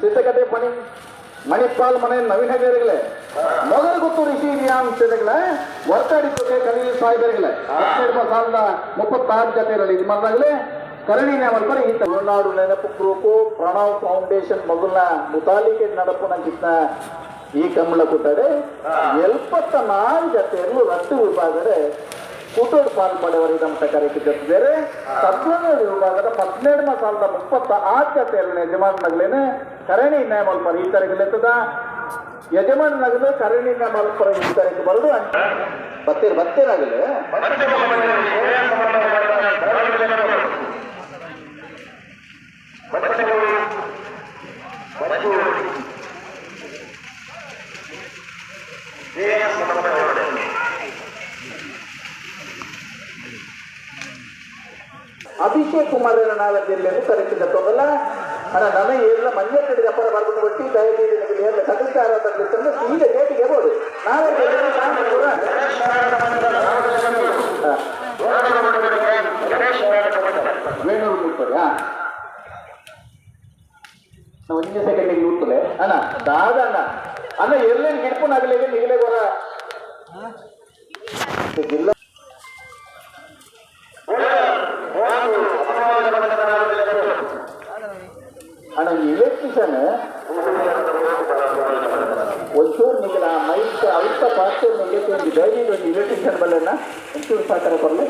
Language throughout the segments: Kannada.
ಚಿತ್ರಕಥೆ ಪಣಿ ಮಣಿಪಾಲ್ ಮನೆ ನವೀನ ಹೇರಿಗಳೇ ಮೊದಲು ಗೊತ್ತು ಋಷಿ ಅಂಶಗಳೇ ಒತ್ತಾಡಿಸೋಕೆ ಕಲೀಲಿ ಸಾಯ್ಬರಿಗಳೇ ಹನ್ನೆರಡು ಸಾಲದ ಮುಪ್ಪತ್ತಾರು ಜೊತೆಯಲ್ಲಿ ಇದು ಮಾಡಿದಾಗಲೇ ಕರಣಿ ನೇಮಲ್ಪರ ಈ ತಮಿಳುನಾಡು ನೆನಪು ಗ್ರೂಪು ಪ್ರಣವ್ ಫೌಂಡೇಶನ್ ಮೊದಲ ಮುತಾಲಿಕೆ ನಡಪು ನಂಗಿತ್ತ ಈ ಕಮಲ ಕೊಟ್ಟರೆ ಎಲ್ಪತ್ತ ನಾಲ್ಕು ಜೊತೆಯಲ್ಲೂ ರಟ್ಟು ವಿಭಾಗದ ಕೂಟೋಡು ನಮ್ಮ ಇದನ್ನು ಬೇರೆ ಸದ್ವನೂರು ವಿಭಾಗದ ಹದಿನೇಳನೇ ಸಾಲದ ಮುಪ್ಪತ್ತ ಆದ್ಯತೆಯಲ್ಲಿ ಯಜಮಾನ್ ನಗಲೇನೆ ಕರಣಿ ನ್ಯಾಯಮಲ್ಪರ ಈ ತರಗಲೆತ್ತದ ಯಜಮಾನ್ ನಗಲು ಕರಣಿ ನ್ಯಾಯಮಲ್ಪರ ಈ ತರಕ್ಕೆ ಬರೋದು ಬತ್ತೀರ್ ಬತ್ತೀರಾಗಲೇ ಅಭಿಷೇಕ್ ಕುಮಾರ್ ನಾವಲ್ಲಿ ಎಂದು ಕರೆಸಿದ ತೊಂದಲ್ಲ ಅಣ್ಣ ನನಗೆ ಎಲ್ಲ ಮಂಜ ಕಡೆ ಅಪ್ಪರ ಬರ್ಕೊಂಡು ಬಿಟ್ಟು ದಯವಿಟ್ಟು ನಿಮಗೆ ಎಲ್ಲ ಕಲಿಸ್ತಾರ ತಂದ್ರೆ ಈಗ ಗೇಟಿಗೆ ಬೋದು ನಾವೇ ಒಂಚೂರು ನಿಮಗೆ ನಾ ಮೈಕ್ ಅಲ್ಪ ಪಾಸ್ಟು ನಿಮಗೆ ಒಂದು ಡೈಲಿ ಒಂದು ಇಲೆಕ್ಟ್ರಿಷಿಯನ್ ಬಲ್ಲಣ್ಣ ಒಂಚೂರು ಸಹಕಾರ ಕೊಡಲಿ.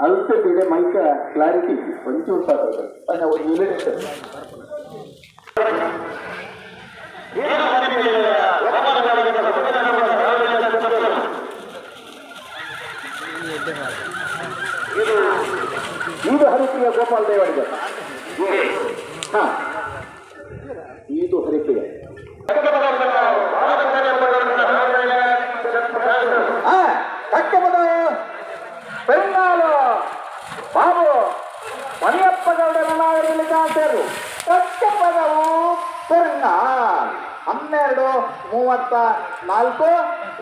ಅಲ್ಪ ಇದೆ ಮೈಕ್ ಕ್ಲಾರಿಟಿ ಒಂಚೂರು ಸಹಕಾರ ಒಂದು ಇಲೆಕ್ಟ್ರಿಷಿಯನ್ ಇದು ಹರಿಪ್ರಿಯ ಗೋಪಾಲ್ ದೇವರಿಗೆ. ಹಾ. ಇದು ಕಟ್ಟೆಪದವು ಪೆರುನಾಳ್ ಹನ್ನೆರಡು ಮೂವತ್ತ ನಾಲ್ಕು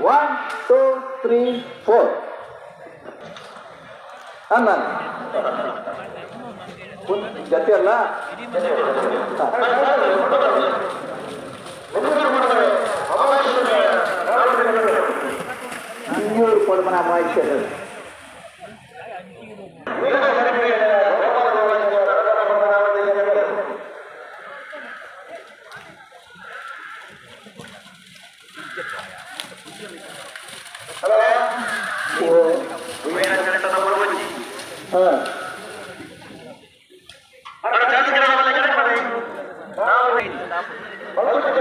ಒನ್ ಟೂ ತ್ರೀ ಫೋರ್ ಅನ್ನ ಜೊತೆ ಅಲ್ಲ? ಕೊಡ್ಮನ ಮಾಹಿತಿ ಹಾಂ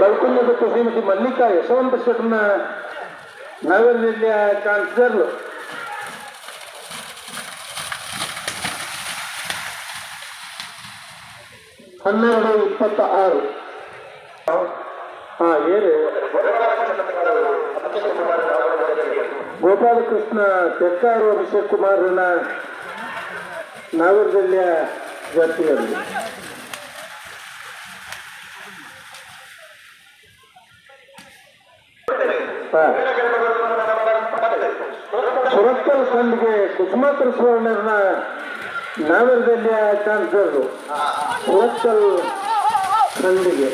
ಬಲ್ಕುನ್ನದಕ್ಕೆ ಶ್ರೀಮತಿ ಮಲ್ಲಿಕಾ ಯಶವಂತ ಶೆಟ್ನ ನಾವೆಲ್ಲಿ ಕಾಣಿಸಿದ್ರು ಹನ್ನೆರಡು ಇಪ್ಪತ್ತ ಆರು ಹಾ ಏನು ಗೋಪಾಲಕೃಷ್ಣ ತೆಕ್ಕಾರು ಅಭಿಷೇಕ್ ಕುಮಾರನ ನಾಗರದಲ್ಲಿಯ ಜಾತಿಯಲ್ಲಿ. ಸುರಕ್ಕಲ್ ಖಂಡ್ಗೆ ಕುಸುಮಾತ್ರ ಸುವರ್ಣರನ್ನ ನಾಗರದಲ್ಲಿಯ ಕಾಣಿಸೋದು ಸುರಕ್ಕಲ್ ಖಂಡಿಗೆ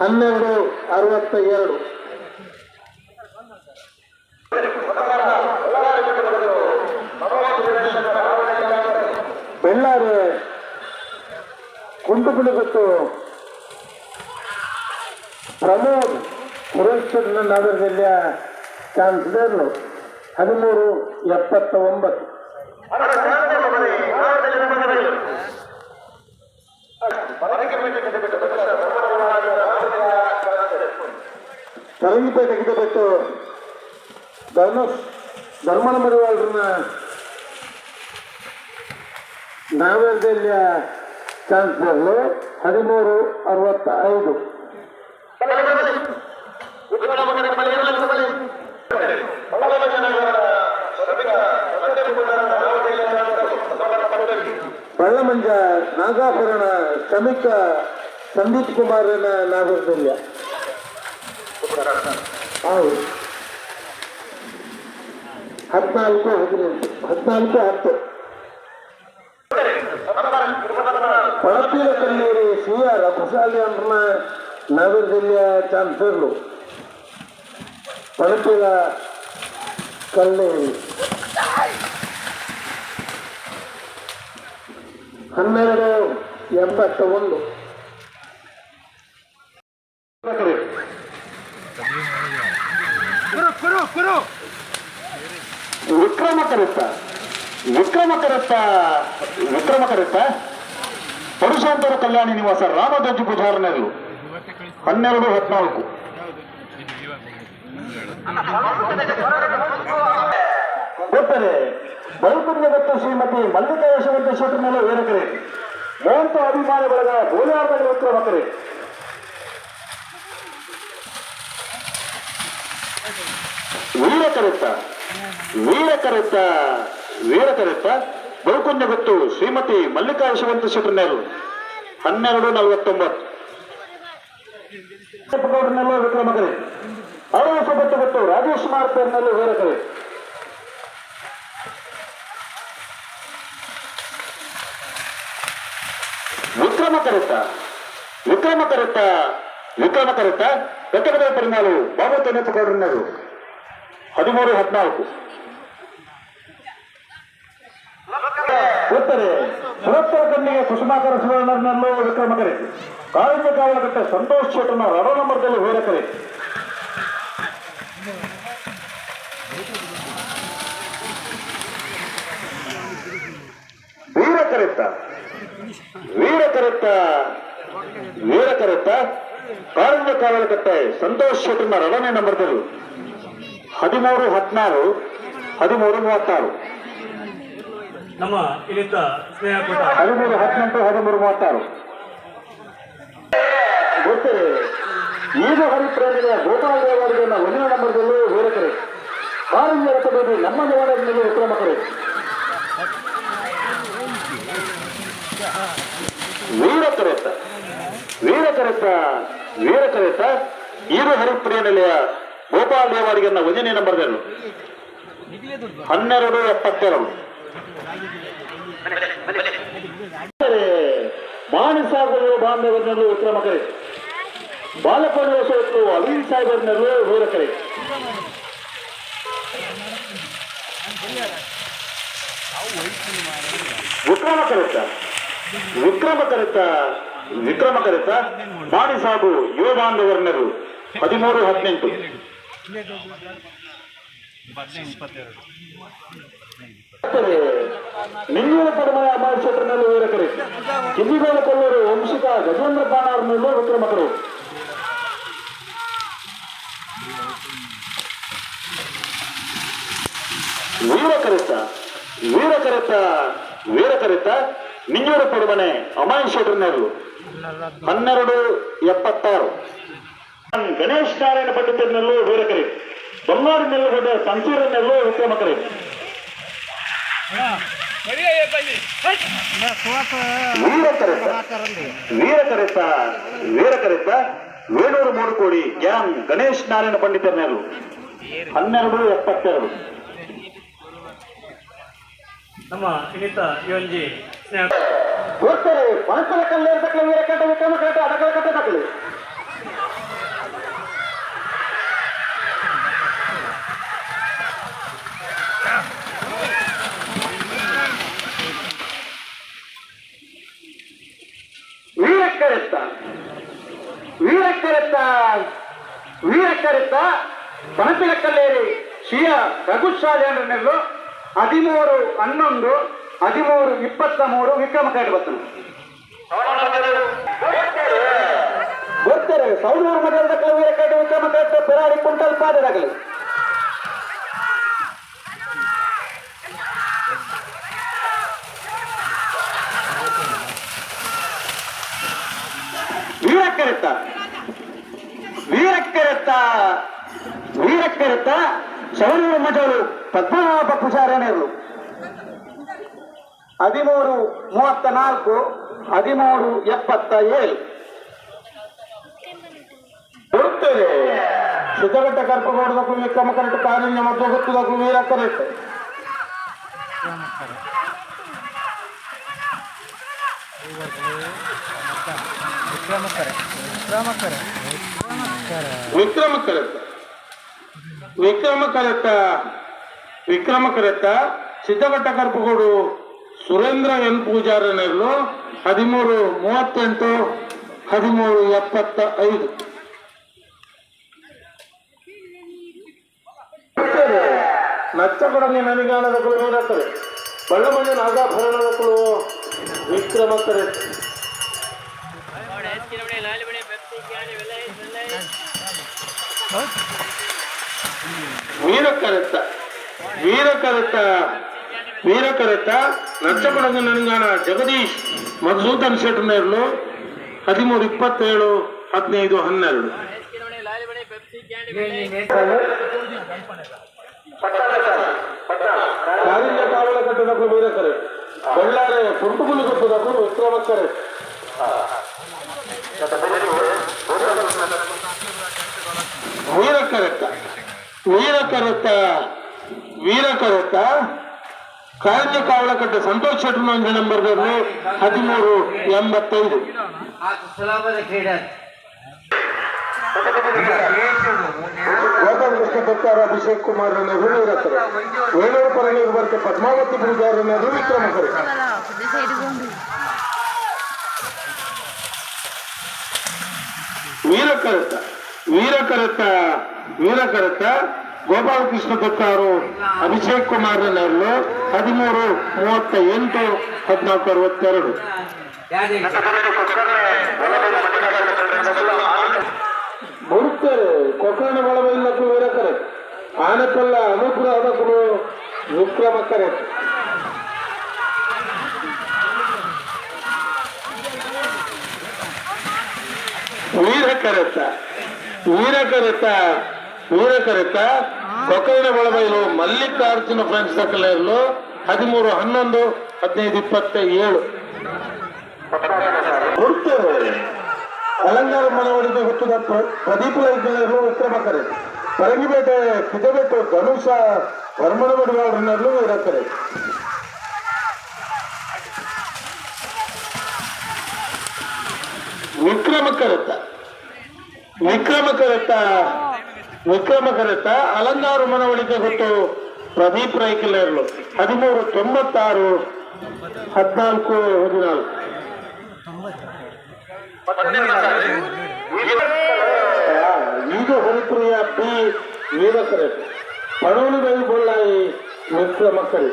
ಹನ್ನೆರಡು ಅರವತ್ತ ಎರಡು ಬೆಳ್ಳಾರಿ ಬಿಡಬೇಕು ಪ್ರಮೋದ್ ಸುರೇಶ್ ನಗರದಲ್ಲಿ ಚಾನ್ಸ್ಲರ್ ಹದಿಮೂರು ಎಪ್ಪತ್ತ ಒಂಬತ್ತು ತರಂಗಿಪೇಟೆ ತೆಗೆದುಬಿಟ್ಟು ಧರ್ಮ ಧರ್ಮನ ಮರಿವಾಳ್ರನ್ನ ನಾವೇಲ್ದಲ್ಲಿಯ ಚಾನ್ಸ್ಲರ್ಲು ಹದಿಮೂರು ಅರವತ್ತ ಐದು ಬಳ್ಳಮಂಜ ನಾಗಾಭರಣ ಶ್ರಮಿಕ ಸಂದೀಪ್ ಕುಮಾರನ ನಾಗರದಲ್ಯ. ಹೌದು. ಹದಿನಾಲ್ಕು ಹದಿನೆಂಟು ಹದಿನಾಲ್ಕು ಹತ್ತು ಪಳಪಿಲ ಕಲ್ಲೇರಿ ಸಿ ಆರ್ ಕುಶಾಲಿ ಅಂದ್ರನ ನಗರ ಜಿಲ್ಲೆಯ ಚಾನ್ಸರ್ಲು ಪಳಪಿಲ ಕಲ್ಲೇರಿ ಹನ್ನೆರಡು ಎಂಬತ್ತ ಒಂದು ವಿಕ್ರಮ ಕರೆತ್ತ ವಿಕ್ರಮ ಕರೆತ್ತ ವಿಕ್ರಮ ಕರೆತ್ತ ಪರುಶಾಂತರ ಕಲ್ಯಾಣಿ ನಿವಾಸ ರಾಮಧ್ವಜ ಪೂಜಾರನೆರಳು ಹನ್ನೆರಡು, ಹದಿನಾಲ್ಕು. ಗೊತ್ತರೆ ಬೈಕುಡಿಯ ಮತ್ತು ಶ್ರೀಮತಿ ಮಲ್ಲಿಕಾ ಯಶವಂತ ಶೆಟ್ಟರ್ ಮೇಲೆ ಏರಕರೆ ಮೋಂತ ಅಭಿಮಾನ ಬಳಗ ಗೋಲಾರ್ದಲ್ಲಿ ವಿಕ್ರಮ ಕರೆ ವೀರ ಕರೆತ್ತ ವೀರ ಕರೆತ್ತ ವೀರ ಕರೆತ್ತ ಬೈಕುಂಜ ಗೊತ್ತು ಶ್ರೀಮತಿ ಮಲ್ಲಿಕಾ ಯಶವಂತ ಶೆಟ್ಟರ್ನೇರು ಹನ್ನೆರಡು ನಲವತ್ತೊಂಬತ್ತು. ವಿಕ್ರಮ ಕರೆ ಅರವತ್ತು ಸೊಬತ್ತು ಗೊತ್ತು ರಾಜೇಶ್ ಮಾರ್ತರ್ನಲ್ಲೂ ವೀರ ಕರೆ ವಿಕ್ರಮ ಕರೆತ್ತ ವಿಕ್ರಮ ಕರೆತ್ತ ವಿಕ್ರಮ ಕರೆತ್ತ ಕಟ್ಟಡದ ಪರಿಮಾಳು ಬಾಬು ತೆನೆಪ್ಪಗೌಡರನ್ನರು ಹದಿಮೂರು ಹದಿನಾಲ್ಕು. ಉತ್ತರೆ ಸುರತ್ತರ ಕಣ್ಣಿಗೆ ಕುಸುಮಾಕರ ಸುವರ್ಣನನ್ನು ವಿಕ್ರಮ ಕರೆ ಕಾಳಿಂಗ ಕಾವಲಕಟ್ಟೆ ಸಂತೋಷ್ ಶೆಟ್ಟನ ರಡ ನಂಬರ್ದಲ್ಲಿ ವೀರ ಕರೆ ವೀರ ಕರೆತ್ತ ವೀರ ಕರೆತ್ತ ವೀರ ಕರೆತ್ತ ಕಾಳಿಂಗ ಕಾವಲಕಟ್ಟೆ ಸಂತೋಷ್ ಶೆಟ್ಟನ ರಡನೇ ನಂಬರ್ಗಳು ಹದಿಮೂರು ಹದಿನಾರು ಹದಿಮೂರು ಮೂವತ್ತಾರು. ನಮ್ಮ ಇಲ್ಲಿದ್ದ ಸ್ನೇಹ ಹದಿಮೂರು ಹದಿನೆಂಟು ಹದಿಮೂರು ಮೂವತ್ತಾರು. ಗೊತ್ತೇ ಈಗ ಹರಿಪ್ರೇಮಿಗಳ ಗೋಪಾಲ ದೇವರಿಗೆ ಒಂದಿನ ನಂಬರ್ದಲ್ಲೂ ವೀರ ಕರೆ ಕಾಳಿಂಗ ರಥದಲ್ಲಿ ನಮ್ಮ ದೇವಾಲಯದಲ್ಲಿ ವಿಕ್ರಮ ಕರೆ ವೀರ ಕರೆತ ವೀರ ಕರೆತ ವೀರ ಕರೆತ ಈರು ಹರಿಪ್ರಿಯ ನೆಲೆಯ ಗೋಪಾಲ ದೇವಾಡಿಗನ್ನ ಒಂದನೇ ನಂಬರ್ದಲ್ಲೂ ಹನ್ನೆರಡು ಎಪ್ಪತ್ತೆರಡು ಮಾನಸಾಗರ ಬಾಂಧವರನ್ನಲ್ಲೂ ಉತ್ತಮ ಕರೆ ಬಾಲಪರ್ವ ಸೋತು ಅಲೀನ್ ಸಾಹೇಬರ್ನಲ್ಲೂ ವೀರ ಕರೆ ವಿಕ್ರಮ ಕರೆತ ವಿಕ್ರಮ ಕರೆತ ವಿಕ್ರಮ ಕರೆತ ಬಾಣಿ ಸಾಬು ಯುವ ಬಾಂಧವರನ್ನರು ಹದಿಮೂರು, ಹದಿನೆಂಟು. ನಿಂಗೂರ ಪಡಮಯ ಅಮಾವಾಸ್ಯತ್ರನಲ್ಲಿ ವೀರ ಕರೆ ಕಿಂದಿಗೋಳ ಕೊಲ್ಲೂರು ವಂಶಿಕ ಗಜೇಂದ್ರ ಕರೆ ವೀರ ಕರೆತ ವೀರ ಕರೆತ ವೀರ ಕರೆತ ನಿಂಗೂರ ಪಡುಮನೆ ಅಮಾಯ್ ಶೆಟ್ರನರು ಹನ್ನೆರಡು ಎಪ್ಪತ್ತಾರು. ಗಣೇಶ್ ನಾರಾಯಣ ಪಂಡಿತರನ್ನೆಲ್ಲೋ ವೀರ ಕರೆ ಬಂಗಾರಿನಲ್ಲೂ ಸಂಸೂರನ್ನೆಲ್ಲೋ ಸಂಸೂರನಲ್ಲೂ ವೀರಕರಿತ ವೀರಕರಿತ ವೀರ ಕರೆತ ವೀರ ಕರೆತ ವೀರ ವೇಣೂರು ಮೂರು ಕೋಡಿ ಗ್ಯಾಮ್ ಗಣೇಶ್ ನಾರಾಯಣ ಪಂಡಿತರನ್ನೆಲ್ಲೂ. ಹನ್ನೆರಡು ಎಪ್ಪತ್ತೆರಡು. ನಮ್ಮ ಇಲ್ಲಿದ್ದ ಇವನ್ಜಿ ಸ್ನೇಹ ಹೋಗ್ತಾರೆ ಪಣಸಲ ಕಲ್ಲೇರು ತಕ್ಕಲೆ ವೀರ ಕಟ್ಟ ವಿಕ್ರಮ ಕಟ್ಟ ಅಡಕಲ ಕಟ್ಟ ತಕ್ಕಲೆ ವೀರಕ್ಕರೆತ್ತ ವೀರಕ್ಕರೆತ್ತ ವೀರಕ್ಕರೆತ್ತ ಪಣಸಿನ ಕಲ್ಲೇರಿ ಶಿಯ ರಘುಶಾಲೇಂದ್ರನೆಲ್ಲು ಹದಿಮೂರು ಹನ್ನೊಂದು, ಹದಿಮೂರು ಇಪ್ಪತ್ತ ಮೂರು ವಿಕ್ರಮ ಕಾಯ್ಡು ಬರ್ತಾನೆ. ಗೊತ್ತರೆ. ಸೌದೂರು ಮಠದ ಕವಿಯರ ಕಾಯ್ಡು ವಿಕ್ರಮ ಕಾಯ್ಡು ಪೆರಾಡಿ ಕುಂಟಲ್ ಪಾದರಾಗಲಿ. ವೀರಕ್ಕರೆತ್ತ. ವೀರಕ್ಕರೆತ್ತ. ವೀರಕ್ಕರೆತ್ತ ಶವನೂರು ಮಠಗಳು ಪದ್ಮನಾಭ ಪುಷಾರನೇರು ಹದಿಮೂರು ಮೂವತ್ತ ನಾಲ್ಕು ಹದಿಮೂರು ಎಪ್ಪತ್ತ ಏಳು ಬರುತ್ತೇವೆ. ಸಿದ್ದಗಟ್ಟ ಕರ್ಪಗೌಡದಕ್ಕೂ ವಿಕ್ರಮ ಕರೆಕ್ಟ್ ಕಾನೂನಿನ ಮತ್ತು ವೀರ ಕರೆಕ್ಟ್ ವಿಕ್ರಮ ಕರತ್ತ ವಿಕ್ರಮ ಕರತ್ತ ವಿಕ್ರಮ ಸಿದ್ಧಘಟ್ಟ ಕರ್ಪಗೋಡು ಸುರೇಂದ್ರ ಎನ್ ಪೂಜಾರನೆರಲು ಹದಿಮೂರು ಮೂವತ್ತೆಂಟು ಹದಿಮೂರು ಎಪ್ಪತ್ತ ಐದು ನಚ್ಚಕೊಡಗೆ ನನಗಾಣದ ಕುಳು ನೀಡುತ್ತದೆ ಬಳ್ಳಮಂಜ ನಾಗಾಭರಣದ ಕುಳು ವಿಕ್ರಮ ಕರತ್ತ ವೀರಕರತ್ತ ವೀರಕರತ್ತ ವೀರಕರತ್ತ ನಚ್ಚಕೊಡಗ ನನಗಾನ ಜಗದೀಶ್ ಮಧುಸೂದನ್ ಶೆಟ್ಟನೇರ್ಲು ಹದಿಮೂರು ಇಪ್ಪತ್ತೇಳು, ಹದಿನೈದು, ಹನ್ನೆರಡು. ಕಾಲಿಂದ ಕಾವಲ ಕಟ್ಟದಕ್ಕೂ ವೀರಕರೆ. ಬಳ್ಳಾರೆ ಪುಂಟುಗುಲಿ ಕಟ್ಟದಕ್ಕೂ ವಿಕ್ರಮಕ್ಕರೆ. ವೀರಕರತ್ತ ವೀರಕರತ್ತ ವೀರಕರತ್ತ? ಕಾಳಿಂಗ ಕಾವಲಕಟ್ಟೆ ಸಂತೋಷ್ ಶೆಟ್ಟರ್ ನಂಬರ್ಗಳು ಹದಿಮೂರು ಎಂಬತ್ತೈದು. ಭಕ್ತಾರ ಅಭಿಷೇಕ್ ಕುಮಾರ್ ಅನ್ನೋದು ವೀರಕರು. ವೇಣೂರು ಪರಣಿಗೆ ಬರ್ತೆ ಪದ್ಮಾವತಿ ಪೂಜಾರಿ ಅನ್ನೋದು ವಿಕ್ರಮಕರು. ವೀರಕರತ ವೀರಕರತ ವೀರಕರತ ಗೋಪಾಲಕೃಷ್ಣ ಭಕ್ತಾರು ಅಭಿಷೇಕ್ ಕುಮಾರ್ ನೆರಳು ಹದಿಮೂರು ಮೂವತ್ತ ಎಂಟು ಹದಿನಾಲ್ಕು ಅರವತ್ತೆರಡು. ಮುರುಕರು ಕೊಕರ್ಣ ಬಳವಿಲ್ಲಕ್ಕೂ ವೀರಕರೆ. ಆನಪಲ್ಲ ಅನುಗ್ರಹ ಅದಕ್ಕೂ ವಿಕ್ರಮಕರೆ. ವೀರಕರತ ವೀರಕರತ ವೀರಕರತ ಕೊಕೈನ ಬಳಬೈಲು ಮಲ್ಲಿಕಾರ್ಜುನ ಫ್ರೆಂಡ್ಸ್ ಇರಲು. ಹದಿಮೂರು ಹನ್ನೊಂದು ಹದಿನೈದು ಇಪ್ಪತ್ತ ಏಳು ಅಲಂಕಾರ ಮನವಳಿಕೆ ಹುಟ್ಟಿದ ಪ್ರ- ಪ್ರದೀಪ ವೈದ್ಯರು ವಿಕ್ರಮಕರೆ ಪರಂಗಿಬೇಟೆ ಕಿದಬೆಟ್ಟು ಧನುಷ ವಿಕ್ರಮ ಬಡಿವಾಡರನ್ನಲ್ಲೂ ಇರಕರೆ ವಿಕ್ರಮಕರತ ವಿಕ್ರಮಕರತ ವಿಕ್ರಮಕರತ ಅಲಂಗಾರು ಮನವಳಿಕೆ ಹೊತ್ತು ಪ್ರದೀಪ್ ರೈಕಲೇರ್ಲು ಹದಿಮೂರು, ತೊಂಬತ್ತಾರು, ಹದಿನಾಲ್ಕು ಹದಿನಾಲ್ಕು. ಹರಿಪ್ರಿಯ ಹೊರಪ್ರಿಯ ಬಿ ವೀರಕರೆ. ಪಣೋಲಿ ಬೈ ಬೊಳ್ಳಾಯಿ ವಿಕ್ರಮಕರೆ.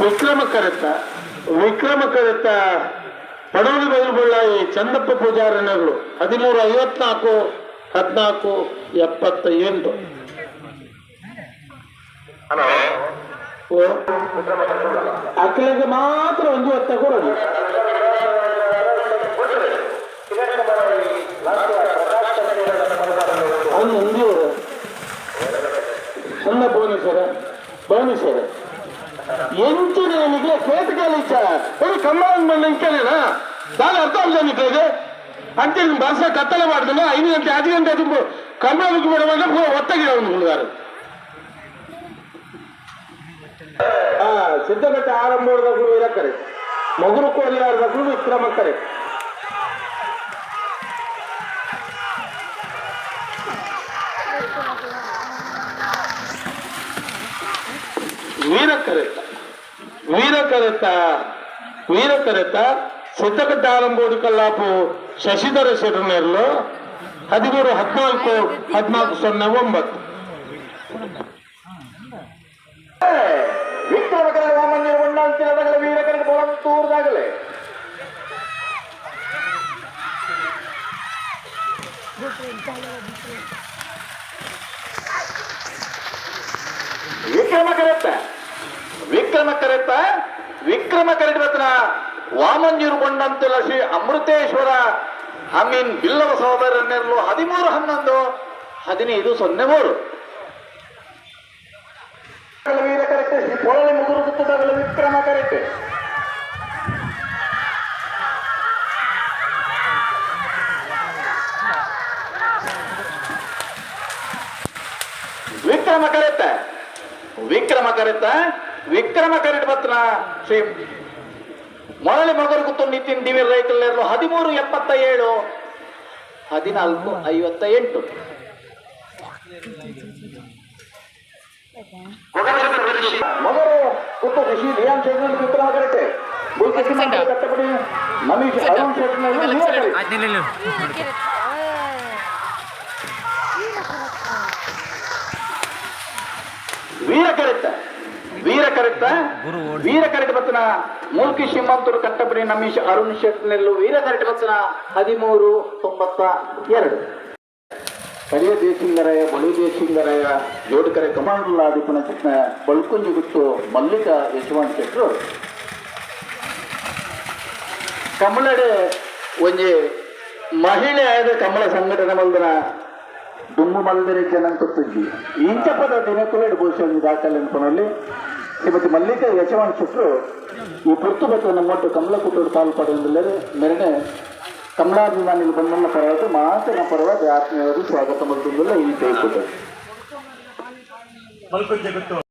ವಿಕ್ರಮಕರತ್ತ ವಿಕ್ರಮಕರತ್ತ ಪಡವಲಿ ಬೈಲು ಬಳ್ಳಾಯಿ ಚಂದಪ್ಪ ಪೂಜಾರನಗಳು ಹದಿಮೂರು ಐವತ್ನಾಲ್ಕು ಹದಿನಾಲ್ಕು ಎಪ್ಪತ್ತ ಎಂಟು ಓ. ಅಕ್ಕಲಿಗೆ ಮಾತ್ರ ಒಂದು ಹತ್ತ ಕೊಡೋದು. ಅಲ್ಲಿ ಒಂದು ಸಣ್ಣ ಭುವನೇಶ್ವರ ಭುವನೇಶ್ವರ. ಎಂಜಿನಿಯರಿಂಗ್ಗೆ ಕೇಟಕಾಲ ಒಂದು ಕಮಾಂಡ್ ಬಂದ ಇಂಕೇನೇನಾ ದಾನ್ ಅರ್ಥ ಆಗ್ಲಿಕ್ಕೆ ಇದು అంటే బస కత్తల పడుతున్నా ఐదు గంటల ఐదు గంట కమ్మలకి పోవడం ఒత్తగిడ ఉన్నారు ಸಿದ್ಧಗಟ್ಟೆ ಆರಂಭದಕ್ಕೂ ಇರಕ್ಕರೆ ಮಗುರು ಕೋಲಿಯಾರದಕ್ಕೂ ವಿಕ್ರಮಕ್ಕರೆ ನೀರಕ್ಕರೆ ವೀರಕರೆತ ವೀರಕರೆತ ಸಿದ್ಧಘಟ್ಟ ಆರಂಭೋಡು ಕಲ್ಲಾಪು ಶಶಿಧರ ಶೆಟ್ಟರ್ನೆರ್ಲು ಹದಿಮೂರು ಹದಿನಾಲ್ಕು ಹದಿನಾಲ್ಕು ಸೊನ್ನೆ ಒಂಬತ್ತು. ವಿಕ್ರಮ ಕರೆತ್ತ. ವಿಕ್ರಮ ಕರೆತ ವಿಕ್ರಮ ಕರೆದಿರತ್ನ ವಾಮಂಜೂರು ಕೊಂಡಂತಿಲ್ಲ ಶ್ರೀ ಅಮೃತೇಶ್ವರ ಅಮೀನ್ ಬಿಲ್ಲವ ಸಹೋದರನ್ನೆರಲು ಹದಿಮೂರು ಹನ್ನೊಂದು ಹದಿನೈದು ಸೊನ್ನೆ ಮೂರು. ವೀರ ಕರೆಕ್ಟ್ ಶ್ರೀ ಪೊಳಲಿ ಮುಗುರು ವಿಕ್ರಮ ಕರೆಕ್ಟ್ ವಿಕ್ರಮ ಕರೆತ ವಿಕ್ರಮ ಕರೆತ ವಿಕ್ರಮ ಕರೆಟ್ ಪತ್ರ ಶ್ರೀ ಮೊರಳಿ ಮಗರು ಕುತ್ತು ನಿತಿನ್ ದಿವಿರ್ ರೈತರು ಹದಿಮೂರು ಎಪ್ಪತ್ತ ಏಳು ಹದಿನಾಲ್ಕು ಐವತ್ತ ಎಂಟು ವಿಕ್ರಮ ಕಟ್ಟಪಡಿ ಅರುಣ್ ವೀರ ಕರೆತ ವೀರ ಕರೆಕ್ಟ ವೀರ ಕರೆಕ್ಟ್ ಬತ್ತನ ಮೂರ್ಖಿ ಶಿಮ್ಮಂತೂರು ಕಟ್ಟಬರಿ ನಮೀಶ್ ಅರುಣ್ ಶೆಟ್ನೆಲ್ಲು ವೀರ ಕರೆಕ್ಟ್ ಬತ್ತನ ಹದಿಮೂರು ತೊಂಬತ್ತ ಎರಡು. ಕರಿಯ ದೇಶಿಂಗರಾಯ ಬಳು ದೇಶಿಂಗರಾಯ ಜೋಡಿಕರೆ ಕಮಾಂಡಲಾಧಿಪನ ಚಿಕ್ಕ ಬಳ್ಕುಂಜಿ ಗುಟ್ಟು ಮಲ್ಲಿಕ ಯಶವಂತ್ ಶೆಟ್ರು. ಕಮಲಡೆ ಒಂಜಿ ಮಹಿಳೆ ಆದ ಕಮಲ ಸಂಘಟನೆ ಮಲ್ದನ ದುಮ್ಮು ಮಲ್ದಿರ ಜನ ಪದ ದಿನ ತಲೆಡೆ ಬಹುಶಃ ದಾಖಲೆ ಅನ್ಕೊನಲ್ಲಿ ಶ್ರೀಮತಿ ಮಲ್ಲಿಕಾ ಯಜಮಾನ್ ಶೆಟ್ಟರು ಈ ಪುರ್ತು ಬತ್ತು ನಮ್ಮೊಟ್ಟು ಕಮಲ ಕುಟುಂಬ ಮೇರೆಗೆ ಕಮಲಾಭಿಮಾನಿಗಳು ಬಂದಲ್ಲ ಪರವಾಗಿ ಮಾತಿನ ಪರವಾಗಿ ಆತ್ಮೀಯರು ಸ್ವಾಗತ ಮಾಡುವುದಿಲ್ಲ ಈ ಕೈ ಮಲ್ಕುಂಜೆ ಗುತ್ತು